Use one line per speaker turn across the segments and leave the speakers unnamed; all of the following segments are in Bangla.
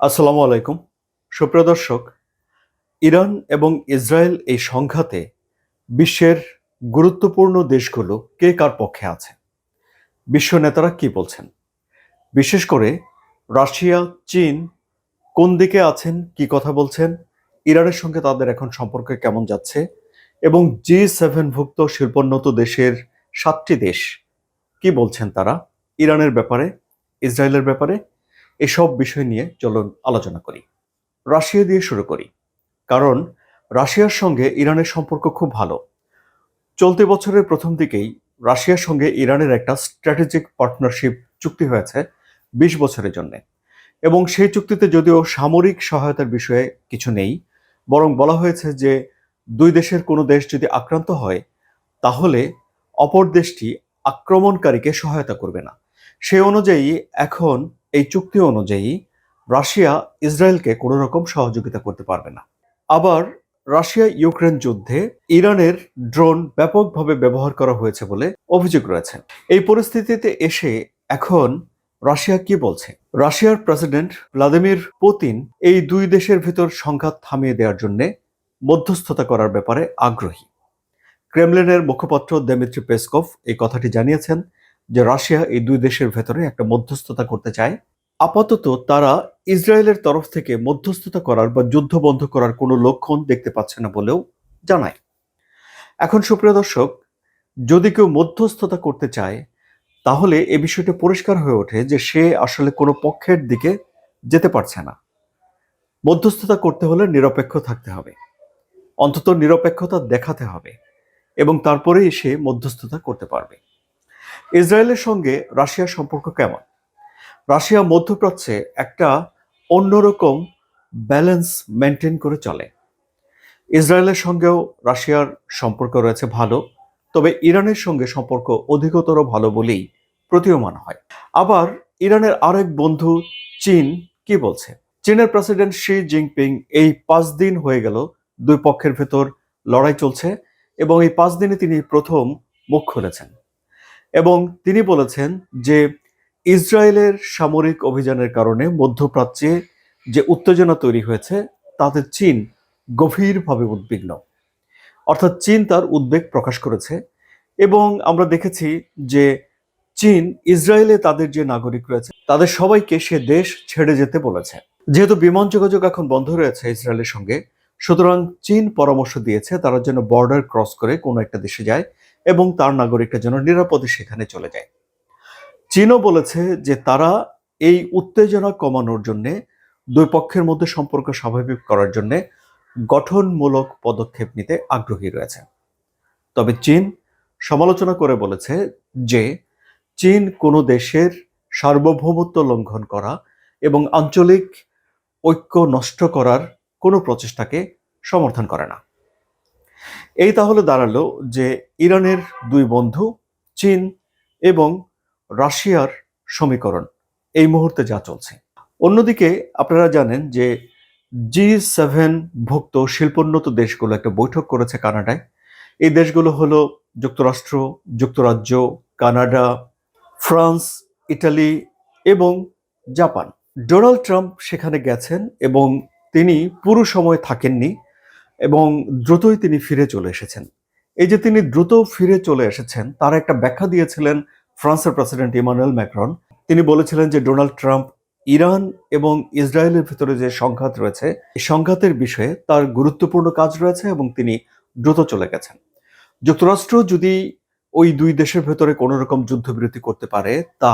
আসসালামু আলাইকুম। সুপ্রিয় দর্শক, ইরান এবং ইসরায়েল এই সংঘাতে বিশ্বের গুরুত্বপূর্ণ দেশগুলো কে কার পক্ষে আছে? বিশ্ব নেতারা কি বলছেন? বিশেষ করে রাশিয়া, চীন কোন দিকে আছেন, কি কথা বলছেন, ইরানের সঙ্গে তাদের এখন সম্পর্ক কেমন যাচ্ছে, এবং জি সেভেনভুক্ত শিল্পোন্নত দেশের সাতটি দেশ কি বলছেন তারা? ইরানের ব্যাপারে, ইসরায়েলের ব্যাপারে এসব বিষয় নিয়ে চলুন আলোচনা করি। রাশিয়া দিয়ে শুরু করি। কারণ রাশিয়ার সঙ্গে ইরানের সম্পর্ক খুব ভালো। চলতি বছরের প্রথম দিকেই রাশিয়ার সঙ্গে ইরানের একটা স্ট্র্যাটেজিক পার্টনারশিপ চুক্তি হয়েছে বিশ বছরের জন্য। এবং সেই চুক্তিতে যদিও সামরিক সহায়তার বিষয়ে কিছু নেই, বরং বলা হয়েছে যে দুই দেশের কোনো দেশ যদি আক্রান্ত হয়, তাহলে অপর দেশটি আক্রমণকারীকে সহায়তা করবে না। সেই অনুযায়ী এখন এই চুক্তি অনুযায়ী রাশিয়া ইসরায়েলকে কোনো রকম সহযোগিতা করতে পারবে না। আবার রাশিয়া ইউক্রেন যুদ্ধে ইরানের ড্রোন ব্যাপকভাবে ব্যবহার করা হয়েছে বলে অভিযোগ রয়েছে। এই পরিস্থিতিতে এসে এখন রাশিয়া কি বলছে? রাশিয়ার প্রেসিডেন্ট ভ্লাদিমির পুতিন এই দুই দেশের ভিতর সংঘাত থামিয়ে দেওয়ার জন্য মধ্যস্থতা করার ব্যাপারে আগ্রহী। ক্রেমলিনের মুখপাত্র দেমিত্রি পেসকভ এই কথাটি জানিয়েছেন যে রাশিয়া এই দুই দেশের ভেতরে একটা মধ্যস্থতা করতে চায় আপাতত তারা ইসরায়েলের তরফ থেকে মধ্যস্থতা করার বা যুদ্ধ বন্ধ করার কোনো লক্ষণ দেখতে পাচ্ছে না বলেও জানায়। এখন সুপ্রিয় দর্শক, যদি কেউ মধ্যস্থতা করতে চায়, তাহলে এ বিষয়টা পরিষ্কার হয়ে ওঠে যে সে আসলে কোনো পক্ষের দিকে যেতে পারছে না। মধ্যস্থতা করতে হলে নিরপেক্ষ থাকতে হবে। অন্তত নিরপেক্ষতা দেখাতে হবে এবং তারপরেই সে মধ্যস্থতা করতে পারবে। ইসরায়েলের সঙ্গে রাশিয়ার সম্পর্ক কেমন? রাশিয়া মধ্যপ্রাচ্যে একটা অন্যরকম ব্যালেন্স মেনটেন করে চলে। ইসরায়েলের সঙ্গেও রাশিয়ার সম্পর্ক রয়েছে ভালো, তবে ইরানের সঙ্গে সম্পর্ক অধিকতর ভালো বলেই প্রতীয়মান হয়। আবার ইরানের আরেক বন্ধু চীন কি বলছে? চীনের প্রেসিডেন্ট শি জিনপিং এই পাঁচ দিন হয়ে গেল দুই পক্ষের ভেতর লড়াই চলছে এবং এই পাঁচ দিনে তিনি প্রথম মুখ খুলেছেন। এবং তিনি বলেছেন যে ইসরায়েলের সামরিক অভিযানের কারণে মধ্যপ্রাচ্যে যে উত্তেজনা তৈরি হয়েছে, তাতে চীন গভীরভাবে উদ্বিগ্ন। অর্থাৎ চীন তার উদ্বেগ প্রকাশ করেছে এবং আমরা দেখেছি যে চীন, ইসরায়েলে তাদের যে নাগরিক রয়েছে, তাদের সবাইকে সে দেশ ছেড়ে যেতে বলেছে। যেহেতু বিমান যোগাযোগ এখন বন্ধ রয়েছে ইসরায়েলের সঙ্গে, সুতরাং চীন পরামর্শ দিয়েছে তারা যেন বর্ডার ক্রস করে কোনো একটা দেশে যায় এবং তার নাগরিকরা যেন নিরাপদে সেখানে চলে যায়। চীনও বলেছে যে তারা এই উত্তেজনা কমানোর জন্যে দুই পক্ষের মধ্যে সম্পর্ক স্বাভাবিক করার জন্য গঠনমূলক পদক্ষেপ নিতে আগ্রহী রয়েছে। তবে চীন সমালোচনা করে বলেছে যে চীন কোনো দেশের সার্বভৌমত্ব লঙ্ঘন করা এবং আঞ্চলিক ঐক্য নষ্ট করার কোনো প্রচেষ্টাকে সমর্থন করে না। এই তাহলে দাঁড়াল যে ইরানের দুই বন্ধু চীন এবং রাশিয়ার সমীকরণ। এই মুহূর্তে যা চলছে। অন্যদিকে আপনারা জানেন যে জি সেভেন ভুক্ত শিল্পোন্নত দেশগুলো একটা বৈঠক করেছে কানাডায়। এই দেশগুলো হলো যুক্তরাষ্ট্র, যুক্তরাজ্য, কানাডা, ফ্রান্স, ইটালি এবং জাপান। ডোনাল্ড ট্রাম্প সেখানে গেছেন এবং তিনি পুরো সময় থাকেননি এবং দ্রুতই তিনি ফিরে চলে এসেছেন। এই যে তিনি দ্রুত ফিরে চলে এসেছেন, তার একটা ব্যাখ্যা দিয়েছিলেন ফ্রান্সের প্রেসিডেন্ট ইমানুয়েল ম্যাক্রন, তিনি বলেছিলেন যে ডোনাল্ড ট্রাম্প ইরান এবং ইসরায়েলের ভিতরে যে সংঘাত রয়েছে, এই সংঘাতের বিষয়ে তার গুরুত্বপূর্ণ কাজ রয়েছে এবং তিনি দ্রুত চলে গেছেন। যুক্তরাষ্ট্র যদি ওই দুই দেশের ভেতরে কোনো রকম যুদ্ধবিরতি করতে পারে, তা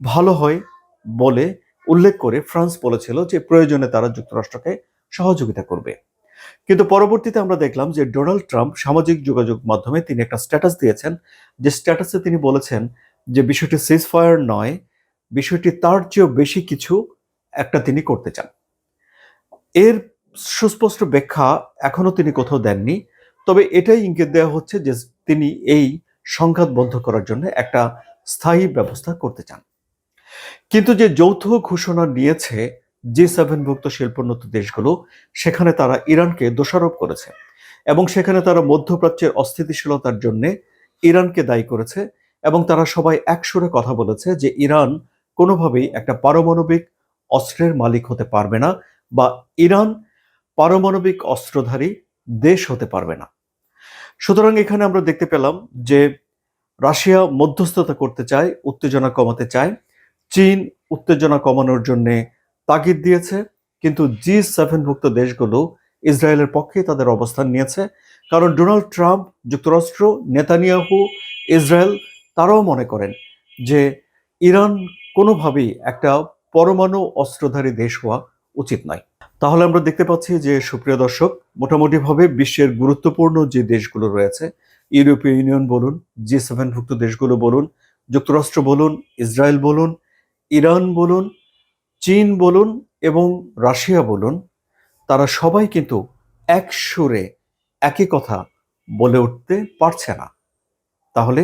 ভালো হয় বলে উল্লেখ করে ফ্রান্স বলেছিল যে প্রয়োজনে তারা যুক্তরাষ্ট্রকে সহযোগিতা করবে। কিন্তু পরবর্তীতে আমরা দেখলাম যে ডোনাল্ড ট্রাম্প সামাজিক যোগাযোগ মাধ্যমে তিনি একটা স্ট্যাটাস দিয়েছেন, যে স্ট্যাটাসে তিনি বলেছেন যে বিষয়টি সিজ ফায়ার নয়, বিষয়টি তার চেয়েও বেশি কিছু একটা তিনি করতে চান। এর সুস্পষ্ট ব্যাখ্যা এখনও তিনি কোথাও দেননি, তবে এটাই ইঙ্গিত দেওয়া হচ্ছে যে তিনি এই সংঘাত বন্ধ করার জন্য একটা স্থায়ী ব্যবস্থা করতে চান। কিন্তু যে যৌথ ঘোষণা নিয়েছে জি সেভেনভুক্ত শিল্পোন্নত দেশগুলো, সেখানে তারা ইরানকে দোষারোপ করেছে এবং সেখানে তারা মধ্যপ্রাচ্যের অস্থিতিশীলতার জন্য ইরানকে দায়ী করেছে এবং তারা সবাই একসুরে কথা বলেছে যে ইরান কোনোভাবেই একটা পারমাণবিক অস্ত্রের মালিক হতে পারবে না বা ইরান পারমাণবিক অস্ত্রধারী দেশ হতে পারবে না। সুতরাং এখানে আমরা দেখতে পেলাম যে রাশিয়া মধ্যস্থতা করতে চায়, উত্তেজনা কমাতে চায়, চীন উত্তেজনা কমানোর জন্য তাগিদ দিয়েছে, কিন্তু জি সেভেনভুক্ত দেশগুলো ইসরায়েলের পক্ষে তাদের অবস্থান নিয়েছে। কারণ ডোনাল্ড ট্রাম্প, যুক্তরাষ্ট্র, নেতানিয়াহু, ইসরায়েল, তারাও মনে করেন যে ইরান কোনোভাবেই একটা পরমাণু অস্ত্রধারী দেশ হওয়া উচিত নয়। তাহলে আমরা দেখতে পাচ্ছি যে, সুপ্রিয় দর্শক, মোটামুটিভাবে বিশ্বের গুরুত্বপূর্ণ যে দেশগুলো রয়েছে, ইউরোপীয় ইউনিয়ন বলুন, জি সেভেনভুক্ত দেশগুলো বলুন, যুক্তরাষ্ট্র বলুন, ইসরায়েল বলুন, ইরান বলুন চীন বলুন এবং রাশিয়া বলুন, তারা সবাই কিন্তু এক সুরে একই কথা বলে উঠতে পারছে না। তাহলে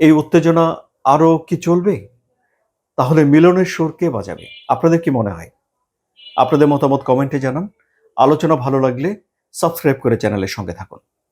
এই উত্তেজনা আরও কি চলবে? তাহলে মিলনের সুর কে বাজাবে? আপনাদের কি মনে হয়? আপনাদের মতামত কমেন্টে জানান। আলোচনা ভালো লাগলে সাবস্ক্রাইব করে চ্যানেলের সঙ্গে থাকুন।